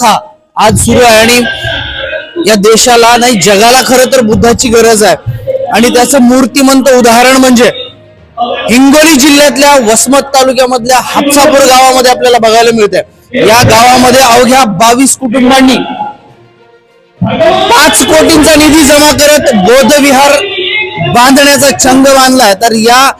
आस्था आज सुरू आहे आणि या देशाला नाही जगाला खरं तर बुद्धाची गरज आहे. आणि त्याचं मूर्तिमंत उदाहरण म्हणजे हिंगोली जिल्ह्यातल्या वसमत तालुक्यामधल्या हापसापूर गावामध्ये आपल्याला बघायला मिळते या गावामध्ये अवघ्या बावीस कुटुंबांनी पाच कोटींचा निधी जमा करत बोधविहार बांधण्याचा छंग बांधलाय. तर या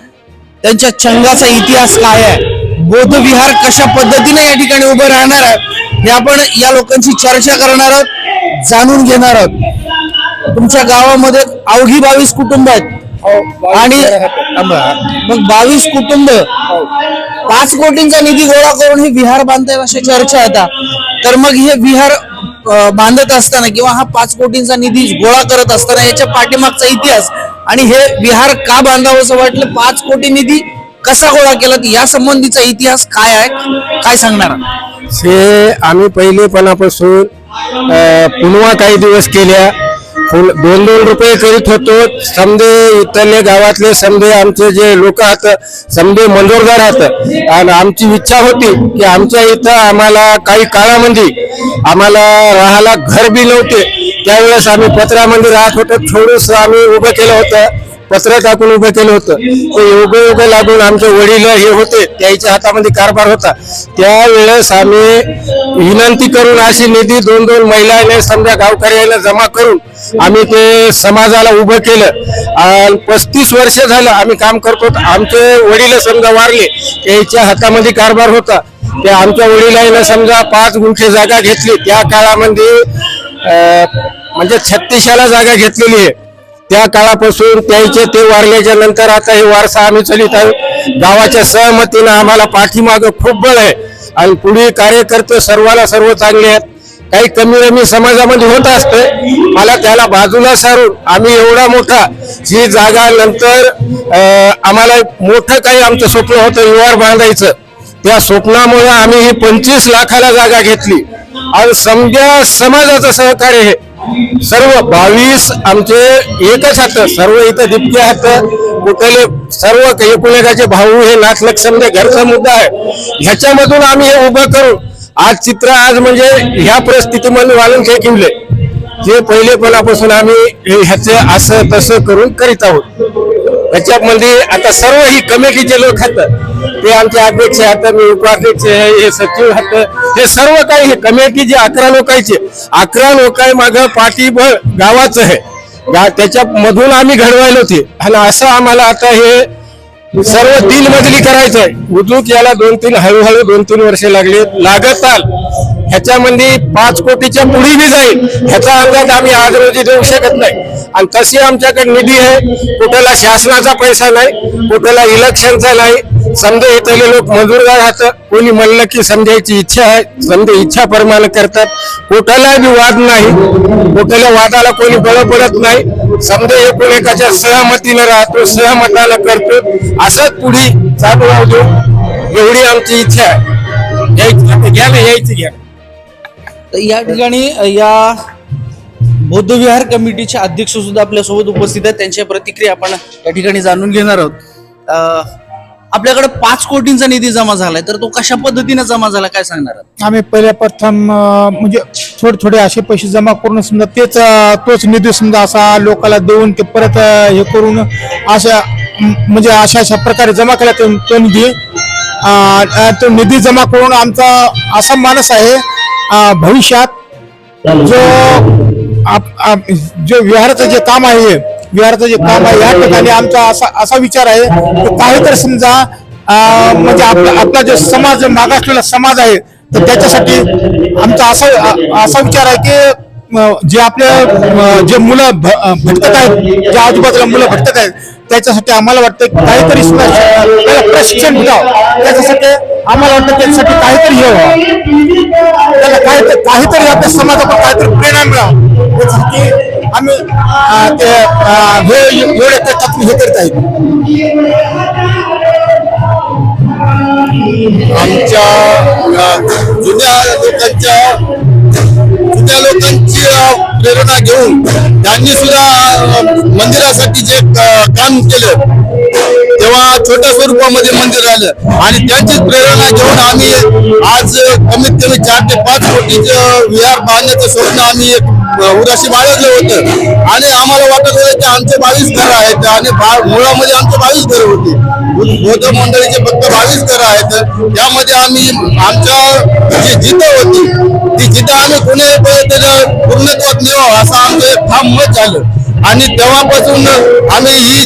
त्यांच्या छंगाचा इतिहास काय आहे? बोधविहार कशा पद्धतीने या ठिकाणी उभं राहणार आहे? हे आपण या लोकांची चर्चा करणार आहोत जाणून घेणार आहोत. तुमच्या गावामध्ये अवघी बावीस कुटुंब आहेत. आणि मग बावीस कुटुंब पाच कोटींचा निधी गोळा करून हे विहार बांधतायत अशा चर्चा आता. तर मग हे विहार बांधत असताना किंवा हा पाच कोटींचा निधी गोळा करत असताना याच्या पाठीमागचा इतिहास आणि हे विहार का बांधावं असं वाटलं? पाच कोटी निधी कसा गोळा केला या संबंधीचा इतिहास काय आहे? काय सांगणार? हे आम्ही पहिलेपणापासून पुनवा काही दिवस केल्या. फुल- दोन दोन रुपये करीत होतो. समजे इथले गावातले समजे आमचे जे लोक आहात समजे मंजोरदार आहात. आणि आमची इच्छा होती की आमच्या इथं आम्हाला काही काळामध्ये आम्हाला राहायला घर बी नव्हते. त्यावेळेस आम्ही पत्रामध्ये राहत होतो. थोडंसं आम्ही उभं केलं होतं. पत्र टाकून उभं केलं होतं. ते योग्य योग्य लागून आमचे वडील हे होते त्याच्या हातामध्ये कारभार होता. त्यावेळेस आम्ही विनंती करून अशी निधी दोन दोन महिलांनी समजा गावकऱ्याला जमा करून आम्ही ते समाजाला उभं केलं. आणि पस्तीस वर्ष झालं आम्ही काम करतो. आमचे वडील समजा वारले त्याच्या हातामध्ये कारभार होता. ते आमच्या वडिलांना समजा पाच गुंठे जागा घेतली. त्या काळामध्ये म्हणजे छत्तीसाला जागा घेतलेली आहे. त्या काळापासून त्यांचे ते वारल्याच्या नंतर आता हे वारसा आम्ही चलित आहोत. गावाच्या सहमतीनं आम्हाला पाठीमाग खूप बळ आहे. आणि पुढे कार्यकर्ते सर्वाला सर्व चांगले आहेत. काही कमी रमी समाजामध्ये होत असते. मला त्याला बाजूला सारून आम्ही एवढा मोठा जी जागा नंतर आम्हाला मोठं काही आमचं स्वप्न होतं युवार बांधायचं. त्या स्वप्नामुळे आम्ही ही पंचवीस लाखाला जागा घेतली. आणि समजा समाजाचं सहकार्य हे सर्व बावीस आमचे एकच हात सर्व इथं दिपके हात कुठले सर्व एकुणेकाचे भाऊ हे नातलग समजा घरचा मुद्दा आहे. ह्याच्यामधून आम्ही हे उभं करू. आज चित्र आज म्हणजे ह्या परिस्थितीमध्ये वालून खेळले जे पहिलेपणापासून आम्ही ह्याचं ह्याचे असं तसं करून करीत आहोत. ह्याच्यामध्ये आता सर्व ही कमिटीचे लोक आहेत. ते आमचे अध्यक्ष आहेत मी उपाध्यक्ष आहे हे सचिव आहेत. हे सर्व काही हे कमिटी जे अकरा लोकांचे अकरा लोकांनी माझं पाठीबळ गावाचं आहे. गा- त्याच्यामधून आम्ही घडवायला होते. आणि असं आम्हाला आता हे सर्व तीन मजली करायचं आहे. उद्योग याला दोन तीन हळूहळू दोन तीन वर्ष लागले लागत आल ह्याच्यामध्ये पाच कोटीच्या पुढे बी जाईल. ह्याचा अंदाज आम्ही आज रोजी देऊ शकत नाही. आणि तशी आमच्याकडे निधी आहे. कुठेला शासनाचा पैसा नाही कुठेला इलेक्शनचा नाही समजा येतले लोक मजूरदार राहतात. कोणी म्हणलं की समजायची इच्छा आहे समजा इच्छा प्रमाण करतात. कुठला बी वाद नाही. कुठल्या वादाला कोणी बळ पडत नाही. समजा एकूण एकाच्या सहमतीनं राहतो सहमतानं करतो. असंच पुढे चालू राहू देऊ एवढी आमची इच्छा आहे. यायची घ्या ना यायची घ्या. तर या ठिकाणी या बौद्ध विहार कमिटीचे अध्यक्ष सुद्धा आपल्यासोबत उपस्थित आहेत. त्यांच्या प्रतिक्रिया आपण या ठिकाणी जाणून घेणार आहोत. आपल्याकडे पाच कोटींचा निधी जमा झालाय तर तो कशा पद्धतीने जमा झाला काय सांगणार आम्ही पहिल्या प्रथम अं, म्हणजे थोडे थोडे असे पैसे जमा करून समजा तेच अं, तोच निधी समजा असा लोकांना देऊन ते परत अं, हे करून अशा म- म्हणजे अशा अशा प्रकारे जमा केला तो तो निधी. अं, अं, तो निधी जमा करून आमचा असा माणूस आहे अं, भविष्यात जो आप- आप- जो विहाराचं जे काम आहे विहाराचं जे काम आहे या ठिकाणी आमचा असा असा विचार आहे. की काहीतरी समजा अं, म्हणजे आपला आपला जो समाज मागासलेला समाज आहे तर त्याच्यासाठी आमचा असा असा विचार आहे की जे आपल्या जे मुलं भटकत आहेत ज्या आजूबाजूला मुलं भटकत आहेत त्याच्यासाठी आम्हाला वाटतं काहीतरी त्याला प्रशिक्षण भेटावं त्याच्यासाठी आम्हाला वाटतं त्याच्यासाठी काहीतरी हे व्हावं. त्याला काहीतरी काहीतरी आपल्या समाजाला काहीतरी प्रेरणा मिळावं. त्याच्यासाठी आम्ही ते अं, एवढे हे करत आहेत. आमच्या जुन्या लोकांच्या जुन्या लोकांची प्रेरणा घेऊन त्यांनी सुद्धा मंदिरासाठी जे काम केलं तेव्हा छोट्या स्वरूपामध्ये मंदिर आलं आणि त्यांचीच प्रेरणा घेऊन आम्ही आज कमीत कमी चार ते पाच कोटीचं विहार बांधण्याचं स्वप्न आम्ही एक उदाशी बाळगलं होतं. आणि आम्हाला वाटत होतं की आमचे बावीस घरं आहेत आणि बा- मुळामध्ये आमचे बावीस घरं होती. बौद्ध मंडळीचे फक्त बावीस घरं आहेत. त्यामध्ये आम्ही आमच्या जी जिथं होती ती जिथं आम्ही कोणी पूर्णत्वात नेऊ असं आमचं एक ठाम मत झालं. आणि तेव्हापासून आम्ही ही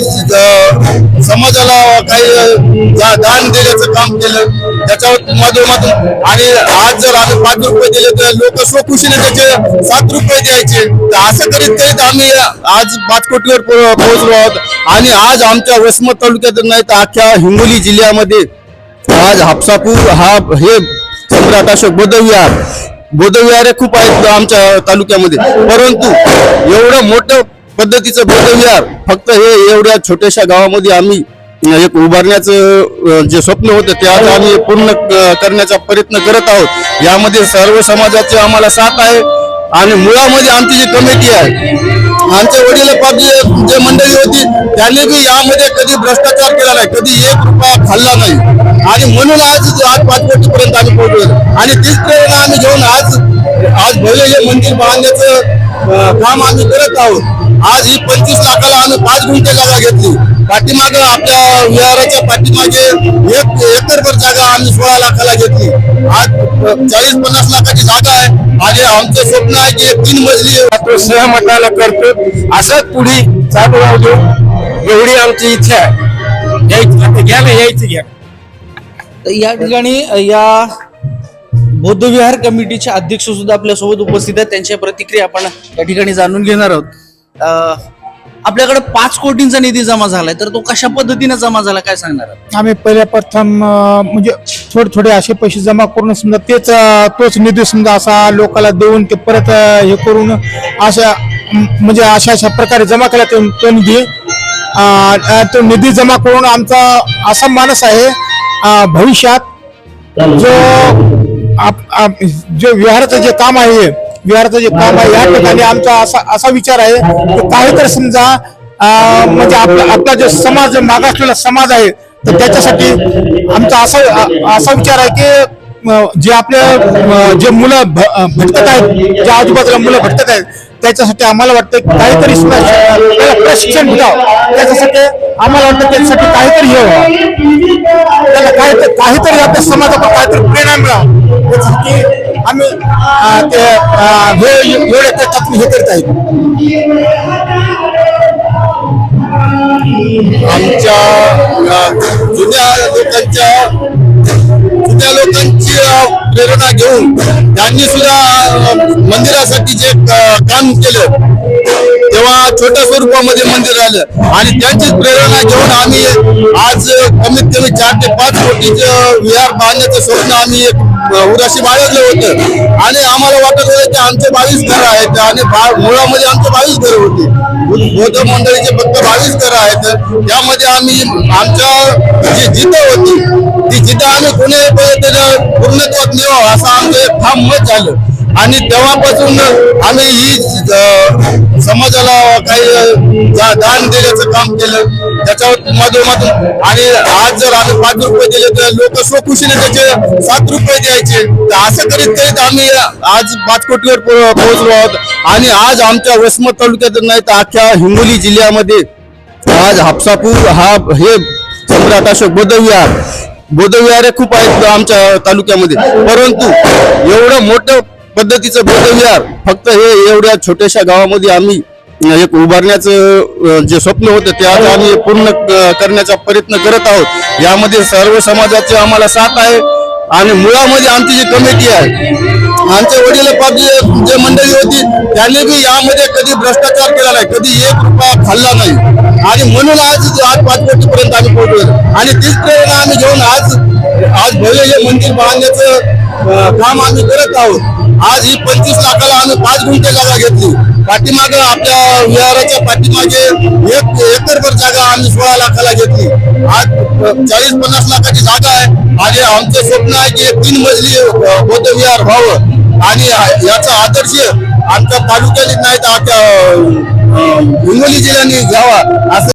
समाजाला काही दान देण्याचं काम केलं. त्याच्यावर माध्यमातून आणि आज जर आम्ही पाच रुपये दिले तर लोक स्वखुशीने त्याचे सात रुपये द्यायचे. तर असं करीत करीत आम्ही आज पाच कोटीवर पोहोचलो आहोत. आणि आज आमच्या वसमत तालुक्यात नाही तर अख्ख्या हिंगोली जिल्ह्यामध्ये आज हापसापूर हा हे सम्राट अशोक बौद्धविहार बौद्धविहार खूप आहेत आमच्या तालुक्यामध्ये. परंतु एवढं मोठं पद्धतीचं बौद्धविहार फक्त हे एवढ्या छोट्याशा गावामध्ये आम्ही एक उभारण्याचं जे स्वप्न होतं ते आज आम्ही पूर्ण क- करण्याचा प्रयत्न करत आहोत. यामध्ये सर्व समाजाचे आम्हाला साथ आहे. आणि मुळामध्ये आमची जी कमिटी आहे आमच्या वडील जे जे मंडळी होती त्यांनी बी यामध्ये कधी भ्रष्टाचार केला नाही कधी एक रुपया खाल्ला नाही. आणि म्हणून आज आज पाच कोटी पर्यंत आम्ही पोहोचलो आणि तीच प्रेरणा आम्ही घेऊन आज आज भले हे मंदिर बांधण्याचं काम आम्ही करत आहोत आज ही पंचवीस लाखाला आम्ही पाच गुंठे जागा घेतली. पाठीमागे आपल्या विहाराच्या पाठीमागे एक एकरभर जागा आम्ही सोळा लाखाला घेतली. आज चाळीस पन्नास लाखाची जागा आहे. आणि आमचं स्वप्न आहे की एक तीन मजली तो सहमताला करतो. असंच पुढे चालू राहू देऊ. एवढी आमची इच्छा आहे. यायचं घ्या ना यायचं घ्या. तर या ठिकाणी या बौद्धविहार कमिटीचे अध्यक्ष सुद्धा आपल्यासोबत उपस्थित आहेत. त्यांच्या प्रतिक्रिया आपण या ठिकाणी जाणून घेणार आहोत. आपल्याकडे पाच कोटींचा निधी जमा झालाय तर तो कशा पद्धतीने जमा झाला काय सांगणार आहात? आम्ही पहिल्या प्रथम अं, म्हणजे थोडे थोडे असे पैसे जमा करून समजा तेच अं, तोच निधी समजा असा लोकांना देऊन ते परत अं, हे करून अशा म- म्हणजे अशा अशा प्रकारे जमा केला तो तो निधी अं, अं, तो निधी जमा करून आमचा असा मानस आहे अं, भविष्यात जो आप- आप- जे विहाराचं जे काम आहे विहाराचं जे काम आहे या ठिकाणी आमचा असा असा विचार आहे. की काहीतरी समजा म्हणजे आपला आपला जो समाज मागासलेला समाज आहे तर त्याच्यासाठी आमचा असा असा विचार आहे की जे आपले जे मुलं भटकत आहेत ज्या आजूबाजूला मुलं भटकत आहेत त्याच्यासाठी आम्हाला वाटतं की काहीतरी प्रशिक्षण भेटावं त्याच्यासाठी आम्हाला वाटतं त्याच्यासाठी काहीतरी हे व्हावं. त्याला काहीतरी काहीतरी आपल्या समाजाकडून काहीतरी प्रेरणा मिळावं. त्याच्यासाठी आम्ही ते अं, हे हे करत आहेत? आमच्या जुन्या लोकांच्या जुन्या लोकांची प्रेरणा घेऊन त्यांनी सुद्धा मंदिरासाठी जे काम केलं तेव्हा छोट्या स्वरूपामध्ये मंदिर आलं आणि त्यांचीच प्रेरणा घेऊन आम्ही आज कमीत कमी चार ते पाच कोटीचं विहार बांधण्याचं स्वप्न आम्ही एक उराशी बाळगलं होतं. आणि आम्हाला वाटत होतं की आमचे बावीस घरं आहेत आणि बा- मुळामध्ये आमचे बावीस घरं होती. बौद्ध मंडळीचे फक्त बावीस घरं आहेत. त्यामध्ये आम्ही आमच्या जी जिथं होती जिथं आम्ही कोणी पद्धतीनं पूर्णत्वात नेऊ असं आमचं एक ठाम मत झालं. आणि तेव्हापासून आम्ही ही समाजाला काही दान देण्याचं काम केलं. त्याच्यावर माध्यमातून आणि आज जर आम्ही पाच रुपये दिले तर लोक स्वखुशीने त्याचे सात रुपये द्यायचे. तर असं करीत करीत आम्ही आज पाच कोटीवर पोहोचलो आहोत. आणि आज आमच्या वसमत तालुक्यात नाही तर अख्ख्या हिंगोली जिल्ह्यामध्ये आज हापसापूर हा हे सम्राट अशोक बौद्धविहार बोधविहारे हे खूप आहेत आमच्या तालुक्यामध्ये. परंतु एवढं मोठं पद्धतीचं बोधविहार फक्त हे एवढ्या छोट्याशा गावामध्ये आम्ही एक उभारण्याचं जे स्वप्न होतं ते आज आम्ही पूर्ण करण्याचा प्रयत्न करत आहोत. यामध्ये सर्व समाजाचे आम्हाला साथ आहे. आणि मुळामध्ये आमची जी कमिटी आहे आमचे वडील जे जे मंडळी होती त्यांनी बी यामध्ये कधी भ्रष्टाचार केला नाही कधी एक रुपया खाल्ला नाही. आणि म्हणून आज आज पाच कोटी पर्यंत आम्ही पोहोचलो आणि तीच प्रेरणा आम्ही घेऊन आज आज भले हे मंदिर बांधण्याचं काम आम्ही करत आहोत. आज ही पंचवीस लाखाला आम्ही पाच गुंठे जागा घेतली. पाठीमागे आपल्या विहाराच्या पाठीमागे एक एकरभर जागा आम्ही सोळा लाखाला घेतली. आज चाळीस पन्नास लाखाची जागा आहे. आणि आमचं स्वप्न आहे की एक तीन मजली बौद्ध विहार व्हावं. आणि याचा आदर्श आमच्या तालुक्याने नाही तर आमच्या हिंगोली जिल्ह्याने घ्यावा. असं